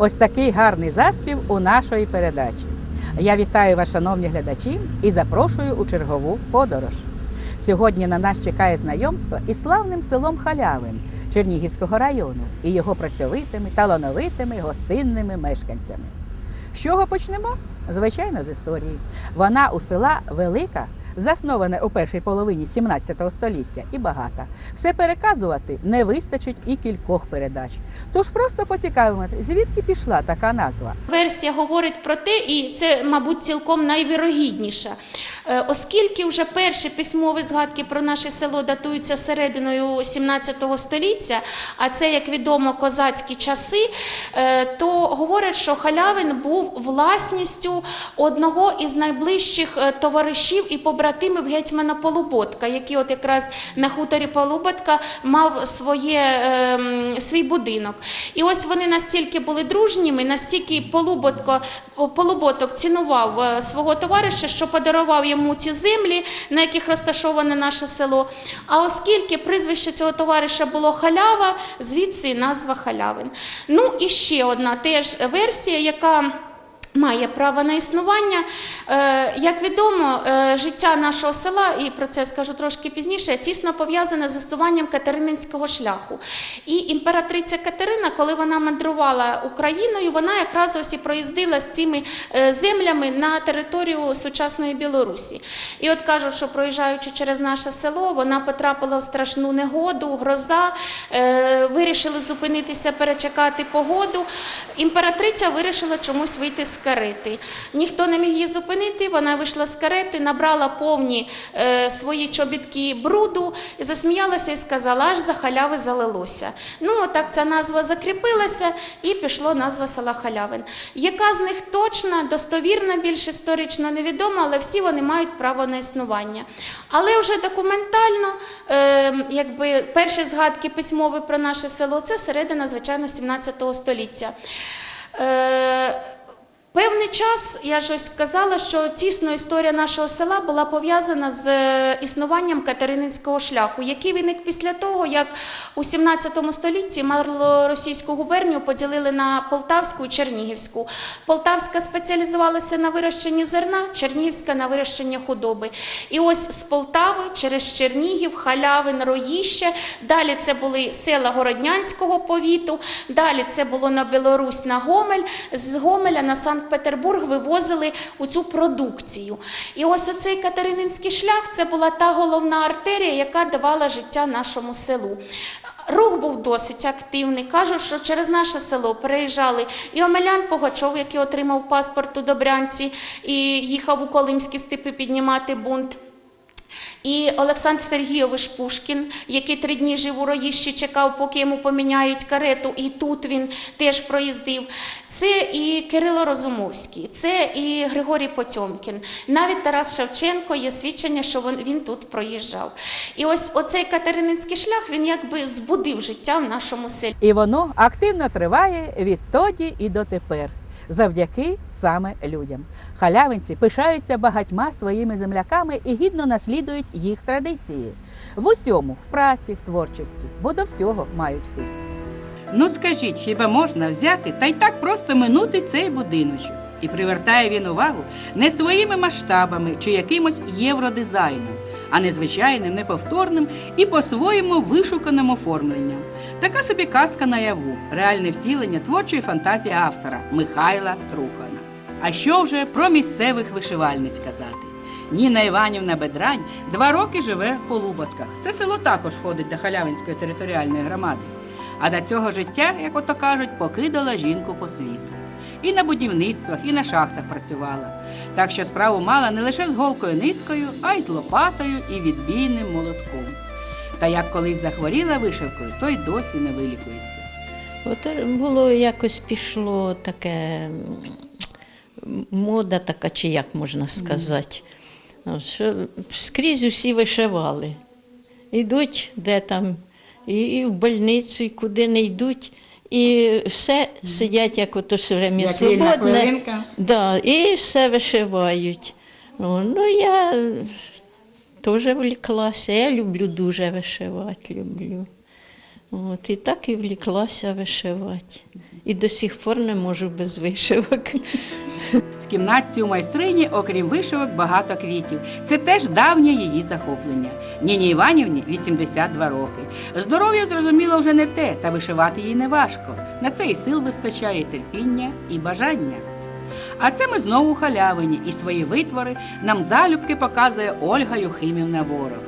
Ось такий гарний заспів у нашої передачі. Я вітаю вас, шановні глядачі, і запрошую у чергову подорож. Сьогодні на нас чекає знайомство із славним селом Халявин Чернігівського району і його працьовитими, талановитими, гостинними мешканцями. З чого почнемо? Звичайно, з історії. Вона у села велика, заснована у першій половині 17 століття і багата. Все переказувати не вистачить і кількох передач. Тож просто поцікавимося, звідки пішла така назва. Версія говорить про те, і це, мабуть, цілком найвірогідніша. Е, Оскільки вже перші письмові згадки про наше село датуються серединою 17 століття, а це, як відомо, козацькі часи, е, то говорять, що халявин був власністю одного із найближчих е, товаришів і побратимів гетьмана Полуботка, який от якраз на хуторі Полуботка мав своє, ем, свій будинок. І ось вони настільки були дружніми, настільки Полуботко, Полуботок цінував е, свого товариша, що подарував йому ці землі, на яких розташоване наше село. А оскільки прізвище цього товариша було халява, звідси і назва халявин. Ну і ще одна теж версія, яка. Має право на існування. Е, Як відомо, е, життя нашого села, і про це скажу трошки пізніше, тісно пов'язане з заснуванням Катерининського шляху. І імператриця Катерина, коли вона мандрувала Україною, вона якраз ось і проїздила з цими е, землями на територію сучасної Білорусі. І от кажуть, що проїжджаючи через наше село, вона потрапила в страшну негоду, гроза, вирішили зупинитися, перечекати погоду. Імператриця вирішила чомусь вийти з карети. Ніхто не міг її зупинити. Вона вийшла з карети, набрала повні е, свої чобітки бруду, засміялася і сказала, аж за халяви залилося. Ну, отак ця назва закріпилася і пішло назва села Халявин. Яка з них точна, достовірна, більш історично невідома, але всі вони мають право на існування. Але вже документально, е, якби перші згадки письмові про наше село це середина, звичайно, 17 століття. Е, Певний час, я ж ось казала, що тісно історія нашого села була пов'язана з е, існуванням Катерининського шляху, який виник після того, як у 17 столітті малоросійську губернію поділили на Полтавську і Чернігівську. Полтавська спеціалізувалася на вирощенні зерна, Чернігівська на вирощенні худоби. І ось з Полтави через Чернігів, Халявин, Роїще. Далі це були села Городнянського повіту, далі це було на Білорусь, на Гомель. З Гомеля на Санкт-Петербург вивозили у цю продукцію. І ось оцей Катерининський шлях це була та головна артерія, яка давала життя нашому селу. Рух був досить активний. Кажуть, що через наше село переїжджали і Омелян Погачов, який отримав паспорт у Добрянці і їхав у Колимські степи піднімати бунт. І Олександр Сергійович Пушкін, який три дні жив у Роїщі, чекав, поки йому поміняють карету, і тут він теж проїздив. Це і Кирило Розумовський, це і Григорій Потьомкін. Навіть Тарас Шевченко є свідчення, що він, тут проїжджав. І ось оцей Катерининський шлях він якби збудив життя в нашому селі. І воно активно триває відтоді і дотепер. Завдяки саме людям. Халявинці пишаються багатьма своїми земляками і гідно наслідують їх традиції. В усьому, в праці, в творчості, бо до всього мають хист. Ну скажіть, хіба можна взяти та й так просто минути цей будиночок? І привертає він увагу не своїми масштабами чи якимось євродизайном, а незвичайним, неповторним і по-своєму вишуканим оформленням. Така собі казка наяву, реальне втілення творчої фантазії автора Михайла Трухана. А що вже про місцевих вишивальниць казати? Ніна Іванівна Бедрань два роки живе в Полуботках. Це село також входить до Халявинської територіальної громади. А до цього життя, як ото кажуть, покидала жінку по світу. І на будівництвах, і на шахтах працювала. Так що справу мала не лише з голкою ниткою, а й з лопатою і відбійним молотком. Та як колись захворіла вишивкою, то й досі не вилікується. От було якось пішло таке мода така, чи як можна сказати. Що скрізь усі вишивали. Йдуть де там, і, і в больницю, і куди не йдуть. І все сидять, як ото все время свободне. Да, і все вишивають. О, ну, я теж вліклася. Я люблю дуже вишивати, люблю. От, і так і вліклася вишивати. І до сих пор не можу без вишивок. Кімнатці у майстрині, окрім вишивок, багато квітів. Це теж давнє її захоплення. Ніні Іванівні 82 роки. Здоров'я, зрозуміло, вже не те, та вишивати їй не важко. На це і сил вистачає, і терпіння, і бажання. А це ми знову у халявині, і свої витвори нам залюбки показує Ольга Юхимівна Ворог.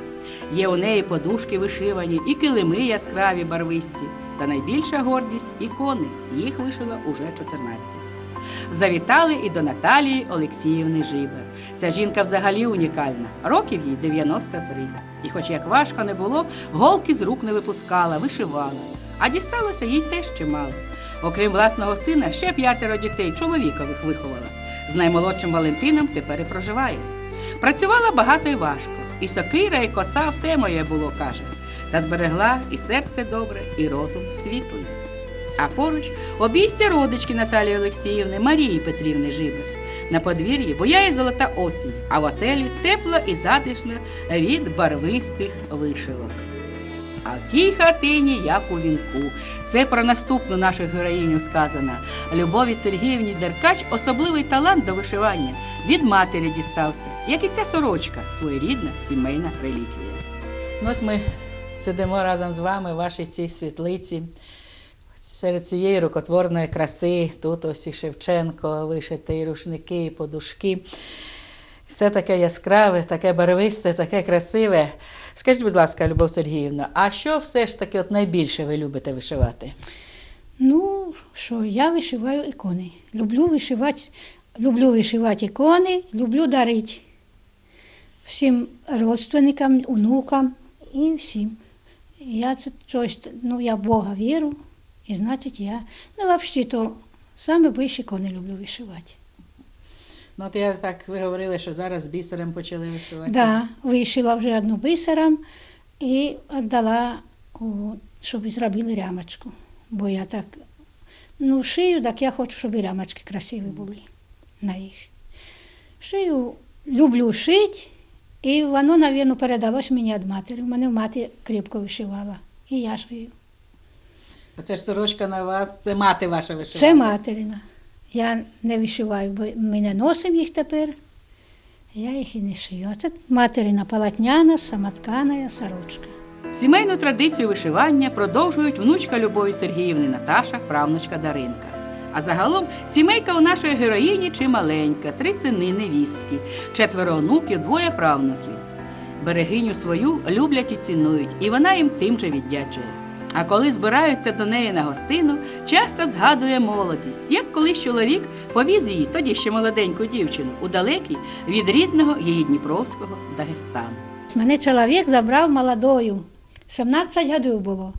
Є у неї подушки вишивані, і килими яскраві барвисті. Та найбільша гордість ікони. Їх вишила уже 14. Завітали і до Наталії Олексіївни Жибер. Ця жінка взагалі унікальна. Років їй 93. І хоч як важко не було, голки з рук не випускала, вишивала. А дісталося їй теж чимало. Окрім власного сина, ще п'ятеро дітей чоловікових виховала. З наймолодшим Валентином тепер і проживає. Працювала багато і важко. І сокира, і коса все моє було, каже. Та зберегла і серце добре, і розум світлий. А поруч обійстя родички Наталії Олексіївни Марії Петрівни Жибер. На подвір'ї бояє золота осінь, а в оселі тепла і затишна від барвистих вишивок. А в тій хатині, як у вінку. Це про наступну нашу героїню сказано. Любові Сергіївні Деркач особливий талант до вишивання від матері дістався, як і ця сорочка, своєрідна сімейна реліквія. Ось ми сидимо разом з вами в вашій цій світлиці. Серед цієї рукотворної краси, тут ось і Шевченко, вишити і рушники, і подушки. Все таке яскраве, таке барвисте, таке красиве. Скажіть, будь ласка, Любов Сергіївна, а що все ж таки от найбільше ви любите вишивати? Ну, що, я вишиваю ікони. Люблю вишивати, люблю вишивати ікони, люблю дарити всім родственникам, онукам і всім. Я це щось, ну, я в Бога вірю, і значить я, ну, взагалі, то саме більше ікони люблю вишивати. Ну, от я так, ви говорили, що зараз бісером почали вишивати. Да, вишила вже одну бисером і віддала, щоб зробили рямочку. Бо я так ну, шию, так я хочу, щоб і рямочки красиві були на їх. Шию люблю шити, і воно, мабуть, передалось мені від матері. У мене мати кріпко вишивала. І я шию. Оце ж сорочка на вас, це мати ваша вишивала. Це материна. Я не вишиваю, бо ми не носимо їх тепер. Я їх і не шию. А це материна полотняна, самоткана сорочка. Сімейну традицію вишивання продовжують внучка Любові Сергіївни Наташа, правнучка Даринка. А загалом сімейка у нашої героїні чималенька, три сини невістки, четверо онуків, двоє правнуків. Берегиню свою люблять і цінують, і вона їм тим же віддячує. А коли збираються до неї на гостину, часто згадує молодість, як колись чоловік повіз її, тоді ще молоденьку дівчину, у далекий від рідного її Дніпровського Дагестану. Мене чоловік забрав молодою, 17 років було.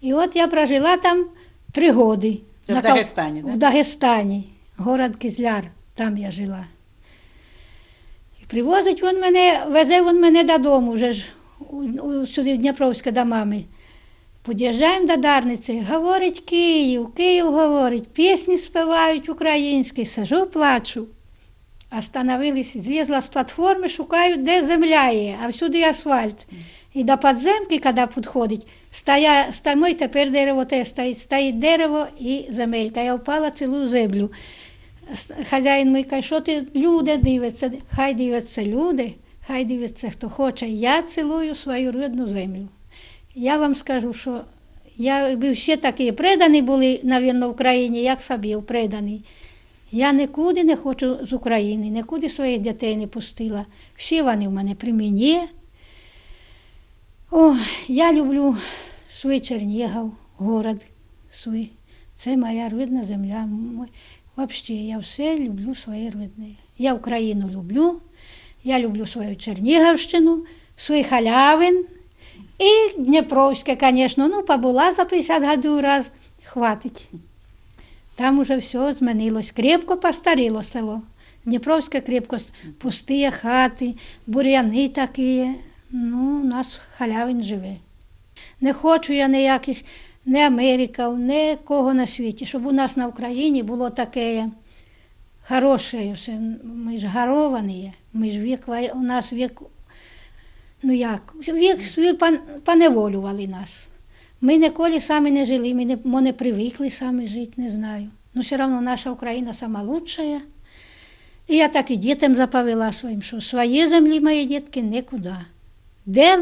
І от я прожила там три роки. Це в Дагестані, да? В Дагестані, город Кизляр, там я жила. І привозить він мене, везе він мене додому, вже ж сюди в Дніпровське до мами. Під'їжджаємо до Дарниці, говорить Київ, Київ говорить, пісні співають українські, сажу, плачу. Остановились, злізла з платформи, шукають, де земля є, а всюди асфальт. І до підземки, коли підходить, стоя, тепер дерево те стоїть, стоїть дерево і земелька. Я впала цілу землю. Хазяїн мій каже, що ти люди дивляться, хай дивляться люди, хай дивляться, хто хоче. Я цілую свою рідну землю. Я вам скажу, що я, всі такі предані були, навірно, в Україні, як собі предані. Я нікуди не хочу з України, нікуди своїх дітей не пустила. Всі вони в мене при мені. О, я люблю свій Чернігів, город свій. Це моя рідна земля. Взагалі, я все люблю своє рідне. Я Україну люблю, я люблю свою Чернігівщину, свій халявин. І Дніпровське, звісно, ну, побула за 50 років раз, хватить. Там уже все змінилось. Крепко постаріло село. Дніпровське крепко пусті хати, бур'яни такі. Ну, у нас халявин живе. Не хочу я ніяких ні Америків, ні кого на світі, щоб у нас на Україні було таке хороше. все. Ми ж гаровані, ми ж вік, у нас вік, ну як, вік свій пан- поневолювали нас. Ми ніколи самі не жили, ми не, ми не привикли самі жити, не знаю. Ну, все одно наша Україна сама лучшая. І я так і дітям заповіла своїм, що свої землі, мої дітки, нікуди. Де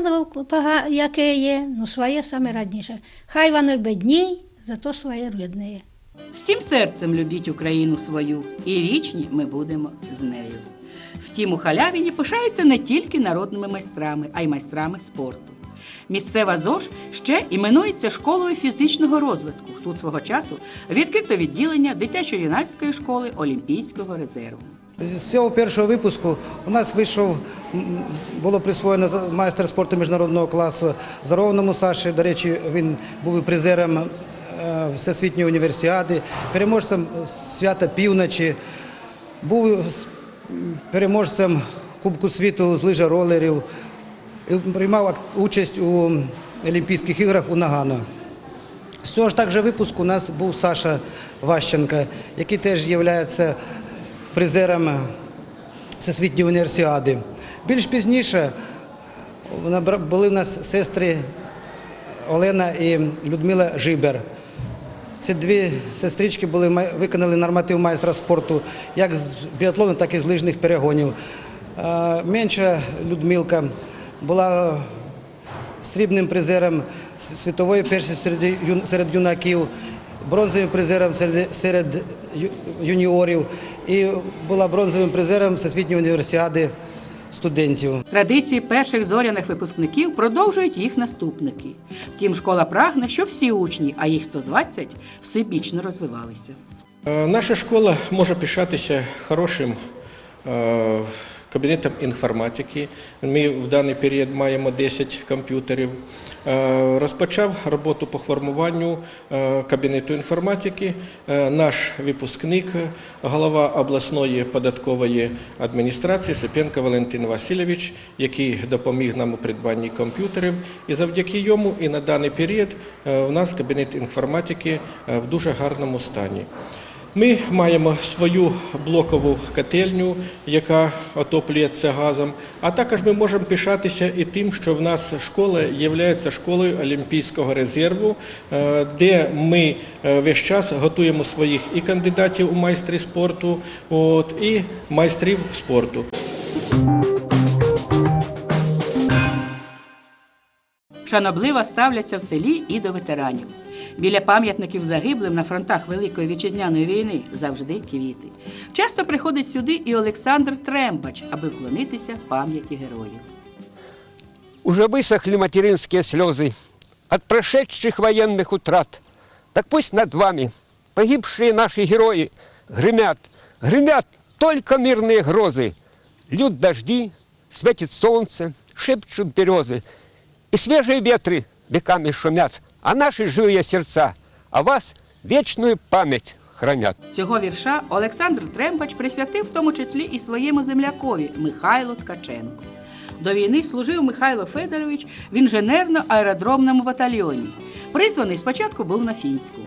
пога- яке є, ну своє саме радніше. Хай воно бідній, зато своє рідне. Всім серцем любіть Україну свою, і вічні ми будемо з нею. Втім, у халявіні пишаються не тільки народними майстрами, а й майстрами спорту. Місцева ЗОЖ ще іменується школою фізичного розвитку. Тут свого часу відкрито відділення дитячо-юнацької школи Олімпійського резерву. З цього першого випуску у нас вийшов, було присвоєно майстер спорту міжнародного класу Зарованому Саші. До речі, він був призером е, Всесвітньої універсіади, переможцем свята півночі, був переможцем Кубку світу з лижа ролерів, приймав участь у Олімпійських іграх у Нагано. З цього ж також випуску у нас був Саша Ващенко, який теж є призером Всесвітньої універсіади. Більш пізніше були в нас сестри Олена і Людмила Жибер. Ці дві сестрички були, виконали норматив майстра спорту як з біатлону, так і з лижних перегонів. Е, Менша Людмилка була срібним призером світової першості серед, юнаків, бронзовим призером серед, юніорів і була бронзовим призером Всесвітньої універсіади студентів. Традиції перших зоряних випускників продовжують їх наступники. Втім, школа прагне, щоб всі учні, а їх 120, всебічно розвивалися. Е, Наша школа може пишатися хорошим е, кабінетом інформатики. Ми в даний період маємо 10 комп'ютерів. Е, Розпочав роботу по формуванню е, кабінету інформатики. е, Наш випускник, голова обласної податкової адміністрації Сипенко Валентин Васильович, який допоміг нам у придбанні комп'ютерів. І завдяки йому і на даний період у нас кабінет інформатики в дуже гарному стані. Ми маємо свою блокову котельню, яка отоплюється газом. А також ми можемо пишатися і тим, що в нас школа є школою Олімпійського резерву, е, де ми е, весь час готуємо своїх і кандидатів у майстри спорту, от, і майстрів спорту. Шанобливо ставляться в селі і до ветеранів. Біля пам'ятників загиблим на фронтах Великої вітчизняної війни завжди квіти. Часто приходить сюди і Олександр Трембач, аби вклонитися пам'яті героїв. Уже высохли материнские слезы от прошедших военных утрат. Так пусть над вами погибшие наши герои гремят, гремят только мирные грозы. Льют дожди, светит солнце, шепчут березы. И свежие ветры веками шумят, а наши живые сердца а вас вечную память хранят. Цього вірша Олександр Трембач присвятив в тому числі і своєму землякові Михайлу Ткаченку. До війни служив Михайло Федорович в інженерно-аеродромному батальйоні. Призваний спочатку був на фінську.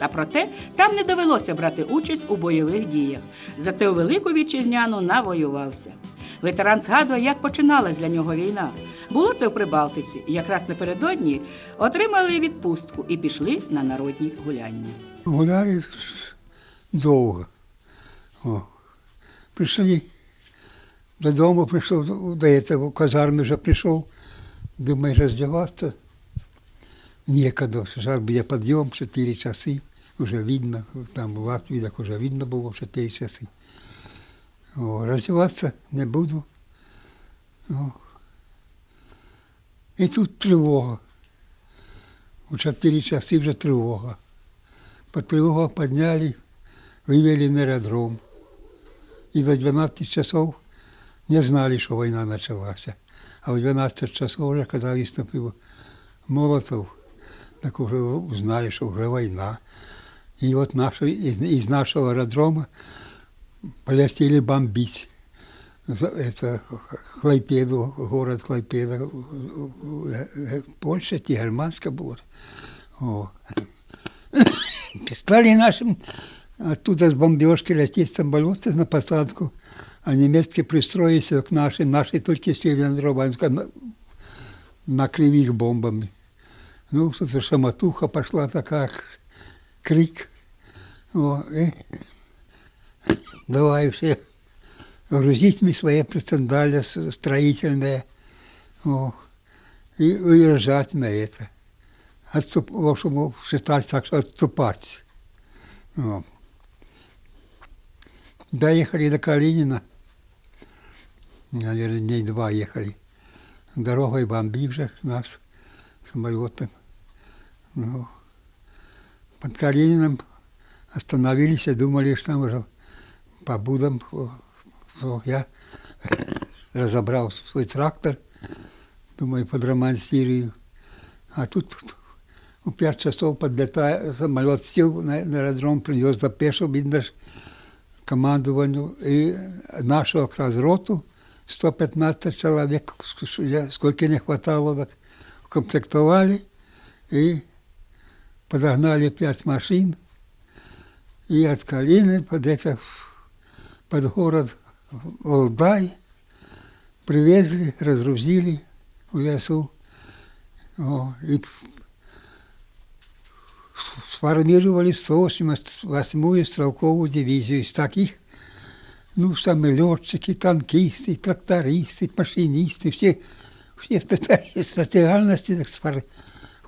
Та проте там не довелося брати участь у бойових діях. Зате у Велику Вітчизняну навоювався. Ветеран згадує, як починалась для нього війна. Було це в Прибалтиці, якраз напередодні отримали відпустку і пішли на народні гуляння. Гуляли довго. О. Прийшли додому, прийшов, до цього казарми вже прийшов, думаю, роздіватися. Некогда, буде підйом, 4 часи, вже видно, там в Латвії так вже видно було 4 часи. О, роздіватися не буду. О. І тут тривога. У 4 часи вже тривога. По тревогу подняли, вывели на аэродром. И до 12 часов не знали, что война началась. А в 12 часов уже, когда выступил Молотов, так уже узнали, что уже война. И вот наши, из, из нашего аэродрома полетели бомбить. За- Это Клайпеду, город Клайпеда, Польша, те германская была. О. Стали нашим оттуда с бомбежки лететь самолеты на посадку, а немецкие пристроились к нашим. Наши только сели на дровах, на- накрыли их бомбами. Ну, тут шаматуха пошла такая, к- крик. О, и давай все грузить мне свои прицендаля с- строительные. О, и уезжать на это. Отступ, в общем, считать так, что отступать. О. Доехали до Калинина. Наверное, дней два ехали. Дорогой бомбив же нас самолетом. Ну, под Калинином остановились и думали, что там уже побудем. Я разобрал свой трактор, думаю, подремонтирую. А тут у пять часов подлетая, самолет сел на, на аэродром, принес запешу, видно, командованию и нашу как раз роту, 115 человек, ск- сколько не хватало, так, укомплектовали и подогнали пять машин и от Калины под, это, под город Валдай привезли, разгрузили в лесу О, и сформировали 108-ю стрелковую дивизию. Из таких, ну, самолетчики, танкисты, трактористы, машинисты, все, все специальные специальности так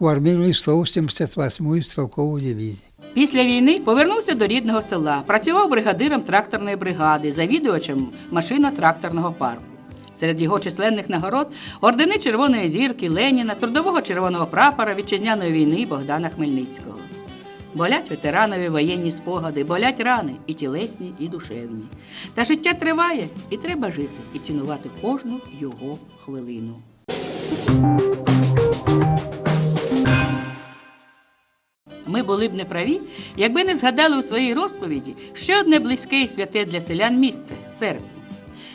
сформировали 188-ю стрелковую дивизию. Після війни повернувся до рідного села, працював бригадиром тракторної бригади, завідувачем машино-тракторного парку. Серед його численних нагород ордени Червоної зірки, Леніна, трудового червоного прапора вітчизняної війни Богдана Хмельницького. Болять ветеранові воєнні спогади, болять рани і тілесні, і душевні. Та життя триває, і треба жити, і цінувати кожну його хвилину. Були б неправі, якби не згадали у своїй розповіді ще одне близьке і святе для селян місце церкву.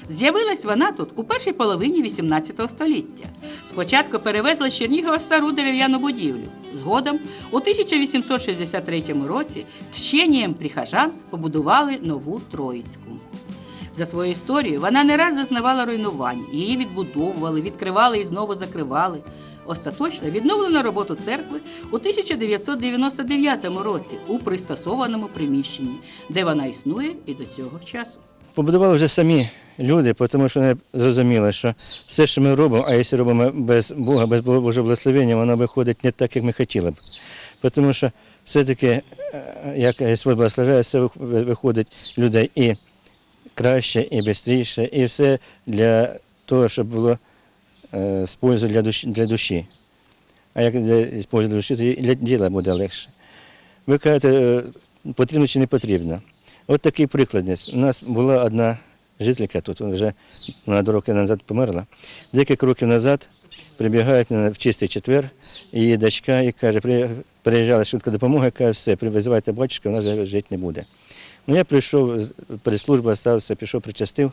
З'явилась вона тут у першій половині XVIII століття. Спочатку перевезли з Чернігова стару дерев'яну будівлю. Згодом, у 1863 році, тщенієм прихожан побудували нову Троїцьку. За свою історію вона не раз зазнавала руйнувань. Її відбудовували, відкривали і знову закривали. Остаточно відновлено роботу церкви у 1999 році у пристосованому приміщенні, де вона існує і до цього часу. Побудували вже самі люди, тому що вони зрозуміли, що все, що ми робимо, а якщо робимо без Бога, без Божого благословення, воно виходить не так, як ми хотіли б. Тому що все-таки, е, як Господь благословляє, все виходить людей і краще, і швидше, і все для того, щоб було з пользою для душі, для душі. А як для, з пользою душі, то і для діла буде легше. Ви кажете, е, потрібно чи не потрібно. От такий приклад. У нас була одна жителька тут, вже вона до роки назад померла. Декілька років назад прибігають в чистий четвер, її дочка і каже, приїжджала швидка допомога, каже, все, визивайте батюшка, вона жити не буде. Ну, я прийшов, прес-служба стався, пішов, причастив.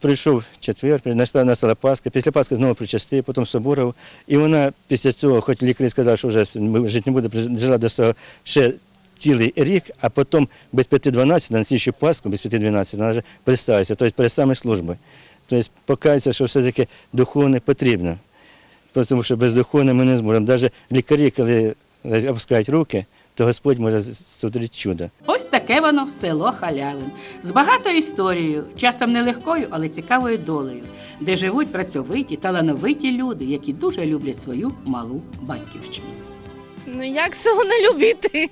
Прийшов четвер, настала, настала Пасха, після Пасхи знову причастив, потім соборов. І вона після цього, хоч лікарі сказали, що вже жити не буде, жила до цього ще цілий рік, а потім без 5-12, на слідчу Пасху, без 5-12, вона вже представиться, тобто перед саме служби. Тобто показується, що все-таки духовне потрібно. Тому що без духовне ми не зможемо. Навіть лікарі, коли опускають руки, то Господь може зробити чудо. Ось таке воно село Халявин з багатою історією, часом нелегкою, але цікавою долею, де живуть працьовиті, талановиті люди, які дуже люблять свою малу батьківщину. Ну як село не любити?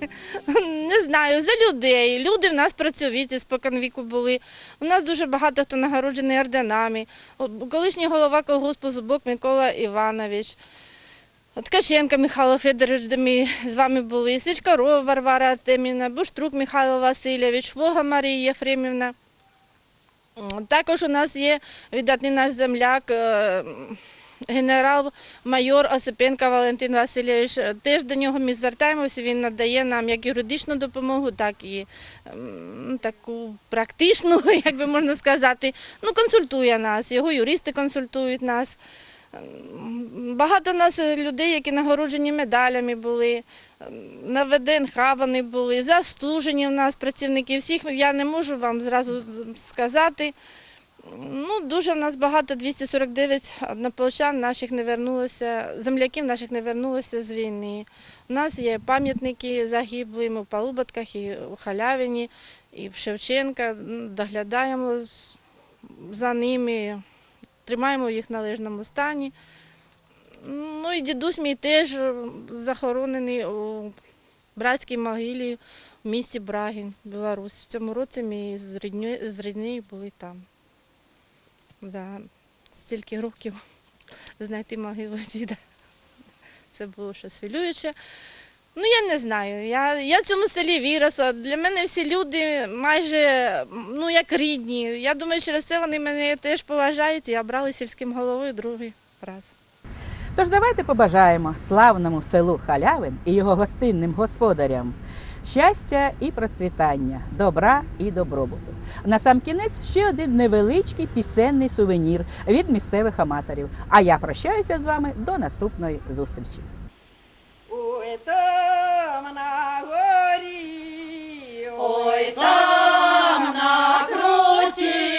Не знаю, за людей. Люди в нас працьовиті, споконвіку були. У нас дуже багато хто нагороджений орденами. Колишній голова колгоспу Зубок Микола Іванович. От Михайло Федорович, де ми з вами були, Свічкарова Варвара Артемівна, Буштрук Михайло Васильович, Вога Марія Єфремівна. Також у нас є віддатний наш земляк, е, генерал-майор Осипенко Валентин Васильович. Теж до нього ми звертаємося, він надає нам як юридичну допомогу, так і таку практичну, як би можна сказати. Ну, консультує нас, його юристи консультують нас. Ем, Багато нас людей, які нагороджені медалями були, ем, на ВДНХ вони були, заслужені в нас працівники. Всіх я не можу вам зразу сказати. Ну, дуже в нас багато, 249 однополчан наших не вернулося, земляків наших не вернулося з війни. У нас є пам'ятники загиблим у Палубатках, і у Халявині, і в Шевченка. Доглядаємо за ними, тримаємо їх в належному стані. Ну і дідусь мій теж захоронений у братській могилі в місті Брагін, Білорусь. В цьому році ми з рідньою з ріднею були там. За стільки років знайти могилу діда. Це було щось хвилююче. Ну, я не знаю. Я, я в цьому селі виросла. Для мене всі люди майже ну, як рідні. Я думаю, через це вони мене теж поважають і обрали сільським головою другий раз. Тож давайте побажаємо славному селу Халявин і його гостинним господарям щастя і процвітання, добра і добробуту. На сам кінець ще один невеличкий пісенний сувенір від місцевих аматорів. А я прощаюся з вами до наступної зустрічі. Ой, там на горі, ой, там на круті.